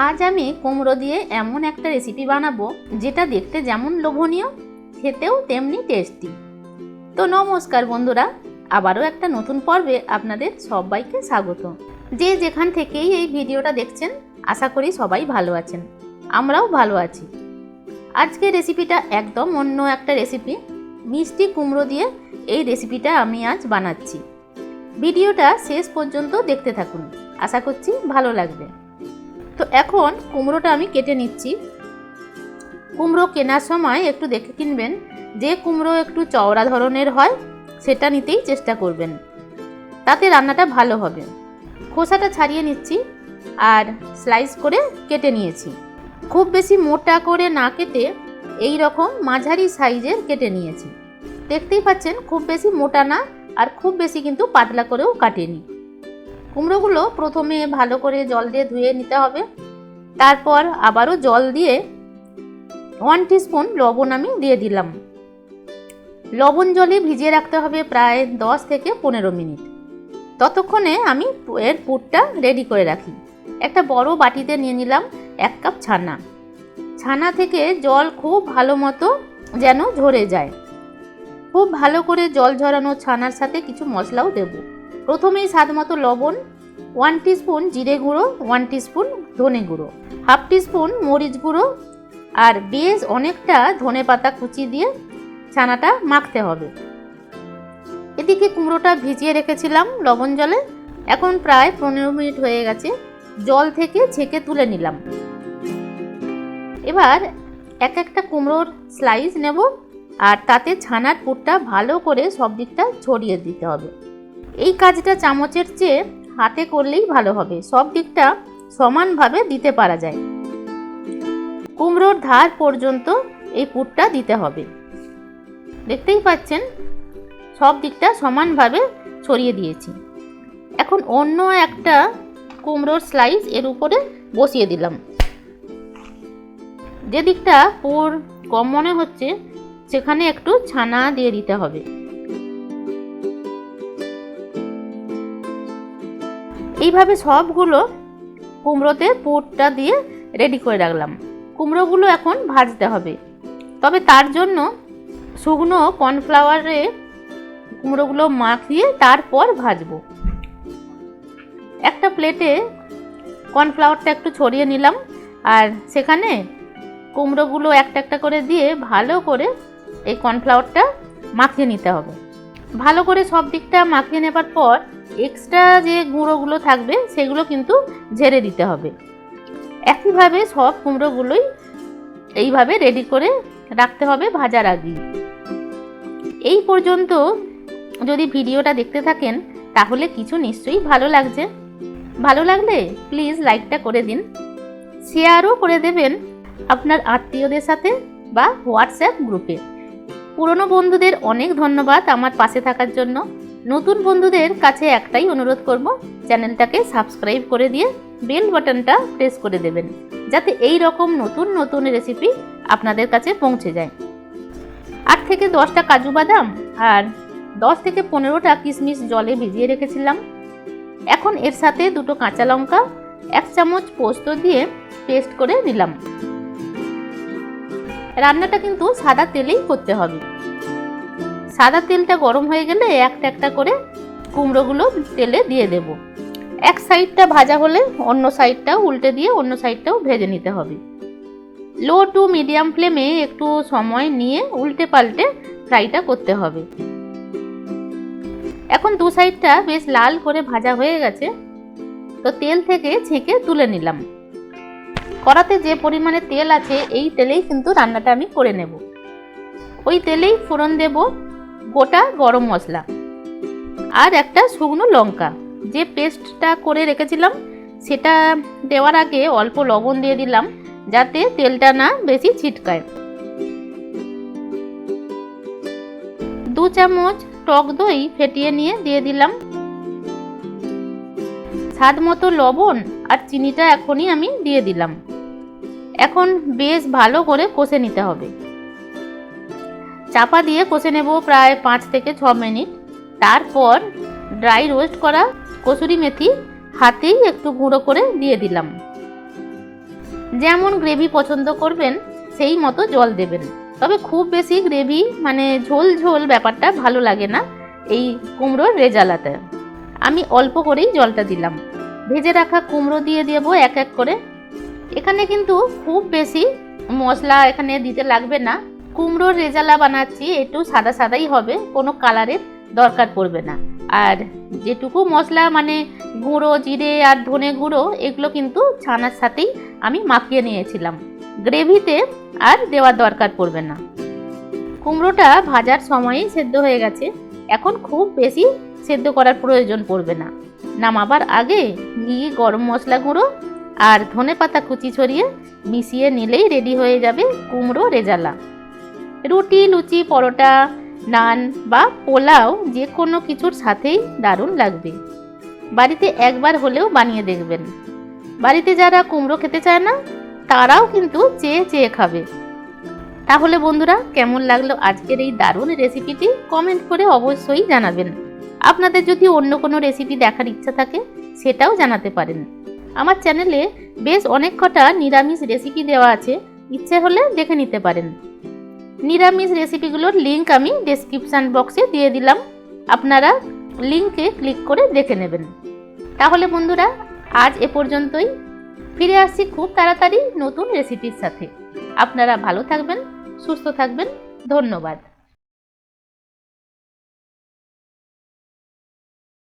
আজ আমি কুমড়ো দিয়ে এমন একটা রেসিপি বানাবো যেটা দেখতে যেমন লোভনীয়, খেতেও তেমনি টেস্টি তো নমস্কার বন্ধুরা, আবারও একটা নতুন পর্বে আপনাদের সবাইকে স্বাগত। যে যেখান থেকেই এই ভিডিওটা দেখছেন, আশা করি সবাই ভালো আছেন। আমরাও ভালো আছি। আজকে রেসিপিটা একদম অন্য একটা রেসিপি মিষ্টি কুমড়ো দিয়ে এই রেসিপিটা আমি আজ বানাচ্ছি। ভিডিওটা শেষ পর্যন্ত দেখতে থাকুন। আশা করছি ভালো লাগবে। তো এখন কুমড়োটা আমি কেটে নিচ্ছি। কুমড়ো কেনার সময় একটু দেখে কিনবেন। যে কুমড়ো একটু চওড়া ধরনের হয়, সেটা নিতেই চেষ্টা করবেন। তাতে রান্নাটা ভালো হবে। খোসাটা ছাড়িয়ে নিচ্ছি আর স্লাইস করে কেটে নিয়েছি। খুব বেশি মোটা করে না কেটে এই রকম মাঝারি সাইজের কেটে নিয়েছি। দেখতেই পাচ্ছেন, খুব বেশি মোটা না আর খুব বেশি কিন্তু পাতলা করেও কাটেনি। কুমড়োগুলো প্রথমে ভালো করে জল দিয়ে ধুয়ে নিতে হবে। তারপর আবারও জল দিয়ে ওয়ান স্পুন লবণ আমি দিয়ে দিলাম। লবণ জলে ভিজিয়ে রাখতে হবে প্রায় দশ থেকে পনেরো মিনিট। ততক্ষণে আমি এর পুরটা রেডি করে রাখি। একটা বড় বাটিতে নিয়ে নিলাম এক কাপ ছানা। ছানা থেকে জল খুব ভালো মতো যেন ঝরে যায়। খুব ভালো করে জল ঝরানো ছানার সাথে কিছু মশলাও দেব। প্রথমেই স্বাদ মতো লবণ ওয়ান স্পুন জিরে গুঁড়ো ওয়ান স্পুন ধনে গুঁড়ো হাফ স্পুন মরিচ গুঁড়ো, আর বেশ অনেকটা ধনে পাতা কুচি দিয়ে ছানাটা মাখতে হবে। এদিকে কুমড়োটা ভিজিয়ে রেখেছিলাম লবণ জলে। এখন প্রায় পনেরো মিনিট হয়ে গেছে, জল থেকে ছেঁকে তুলে নিলাম। এবার এক একটা কুমড়োর স্লাইস নেব, আর তাতে ছানার পুরটা ভালো করে সব দিকটা ছড়িয়ে দিতে হবে। এই কাজটা চামচের চেয়ে হাতে করলেই ভালো হবে। সব দিকটা সমানভাবে দিতে পারা যায়। কুমড়োর ধার পর্যন্ত এই পুরটা দিতে হবে। দেখতেই পাচ্ছেন, সব দিকটা সমানভাবে ছড়িয়ে দিয়েছি। এখন অন্য একটা কুমড়োর স্লাইস এর উপরে বসিয়ে দিলাম। যে দিকটা পুর কম মনে হচ্ছে, সেখানে একটু ছানা দিয়ে দিতে হবে। এইভাবে সবগুলো কুমড়োতে পুরটা দিয়ে রেডি করে রাখলাম। কুমড়োগুলো এখন ভাজতে হবে। তবে তার জন্য শুকনো কর্নফ্লাওয়ারে কুমড়োগুলো মাখিয়ে তারপর ভাজবো। একটা প্লেটে কর্নফ্লাওয়ারটা একটু ছড়িয়ে নিলাম আর সেখানে কুমড়োগুলো একটা একটা করে দিয়ে ভালো করে এই কর্নফ্লাওয়ারটা মাখিয়ে নিতে হবে। ভালো করে সব দিকটা মাখিয়ে নেবার পর এক্সট্রা যে গুঁড়োগুলো থাকবে, সেগুলো কিন্তু ঝেড়ে দিতে হবে। একইভাবে সব কুমড়োগুলোই এইভাবে রেডি করে রাখতে হবে ভাজার আগেই। এই পর্যন্ত যদি ভিডিওটা দেখতে থাকেন, তাহলে কিছু নিশ্চয়ই ভালো লাগছে। ভালো লাগলে প্লিজ লাইকটা করে দিন। শেয়ারও করে দেবেন আপনার আত্মীয়দের সাথে বা হোয়াটসঅ্যাপ গ্রুপে পুরনো বন্ধুদের অনেক ধন্যবাদ আমার পাশে থাকার জন্য। নতুন বন্ধুদের কাছে একটাই অনুরোধ করব, চ্যানেলটাকে সাবস্ক্রাইব করে দিয়ে বেল বাটনটা প্রেস করে দেবেন, যাতে এই রকম নতুন নতুন রেসিপি আপনাদের কাছে পৌঁছে যায়। আট থেকে দশটা কাজু বাদাম আর দশ থেকে পনেরোটা কিশমিশ জলে ভিজিয়ে রেখেছিলাম। এখন এর সাথে দুটো কাঁচা লঙ্কা, এক চামচ পোস্ত দিয়ে পেস্ট করে দিলাম রান্নাটা কিন্তু সাদা তেলেই করতে হবে। সাদা তেলটা গরম হয়ে গেলে একটা একটা করে কুমড়োগুলো তেলে দিয়ে দেব। এক সাইডটা ভাজা হলে অন্য সাইডটাও উল্টে দিয়ে অন্য সাইডটাও ভেজে নিতে হবে। লো টু মিডিয়াম ফ্লেমে একটু সময় নিয়ে উল্টে পাল্টে ফ্রাইটা করতে হবে। এখন দু সাইডটা বেশ লাল করে ভাজা হয়ে গেছে। তো তেল থেকে ছেঁকে তুলে নিলাম। কড়াতে যে পরিমাণে তেল আছে, এই তেলেই কিন্তু রান্নাটা আমি করে নেব। ওই তেলেই ফোড়ন দেব গোটা গরম মশলা আর একটা শুকনো লঙ্কা। যে পেস্টটা করে রেখেছিলাম, সেটা দেওয়ার আগে অল্প লবণ দিয়ে দিলাম, যাতে তেলটা না বেশি ছিটকায়। দু চামচ টক দই ফেটিয়ে নিয়ে দিয়ে দিলাম। স্বাদ মতো লবণ আর চিনিটা এখনই আমি দিয়ে দিলাম। এখন বেশ ভালো করে কষে নিতে হবে। চাপা দিয়ে কষে নেব প্রায় পাঁচ থেকে ছ মিনিট। তারপর ড্রাই রোস্ট করা কসুরি মেথি হাতেই একটু গুঁড়ো করে দিয়ে দিলাম। যেমন গ্রেভি পছন্দ করবেন, সেই মতো জল দেবেন। তবে খুব বেশি গ্রেভি মানে ঝোল ঝোল ব্যাপারটা ভালো লাগে না এই কুমড়োর রেজালাতে। আমি অল্প করেই জলটা দিলাম। ভেজে রাখা কুমড়ো দিয়ে দেবো এক এক করে। এখানে কিন্তু খুব বেশি মশলা এখানে দিতে লাগবে না। কুমড়োর রেজালা বানাচ্ছি, একটু সাদা সাদাই হবে, কোনো কালারের দরকার পড়বে না। আর যেটুকু মশলা মানে গুঁড়ো, জিরে আর ধনে গুঁড়ো, এগুলো কিন্তু ছানার সাথেই আমি মাখিয়ে নিয়েছিলাম। গ্রেভিতে আর দেওয়ার দরকার পড়বে না। কুমড়োটা ভাজার সময়ই সেদ্ধ হয়ে গেছে। এখন খুব বেশি সেদ্ধ করার প্রয়োজন পড়বে না। নামাবার আগে ঘি, গরম মশলা গুঁড়ো আর ধনে পাতা কুচি ছড়িয়ে মিশিয়ে নিলেই রেডি হয়ে যাবে কুমড়ো রেজালা। রুটি, লুচি, পরোটা, নান বা পোলাও যে কোনো কিছুর সাথেই দারুণ লাগবে। বাড়িতে একবার হলেও বানিয়ে দেখবেন। বাড়িতে যারা কুমড়ো খেতে চায় না, তারাও কিন্তু চেয়ে চেয়ে খাবে। তাহলে বন্ধুরা, কেমন লাগল আজকের এই দারুণ রেসিপিটি? কমেন্ট করে অবশ্যই জানাবেন। আপনাদের যদি অন্য কোনো রেসিপি দেখার ইচ্ছা থাকে, সেটাও জানাতে পারেন। আমার চ্যানেলে বেশ অনেক কটা নিরামিষ রেসিপি দেওয়া আছে। ইচ্ছে হলে দেখে নিতে পারেন। নিরামিষ রেসিপিগুলোর লিংক আমি ডেসক্রিপশান বক্সে দিয়ে দিলাম। আপনারা লিঙ্কে ক্লিক করে দেখে নেবেন। তাহলে বন্ধুরা, আজ এ পর্যন্তই। ফিরে আসছি খুব তাড়াতাড়ি নতুন রেসিপির সাথে। আপনারা ভালো থাকবেন, সুস্থ থাকবেন। ধন্যবাদ।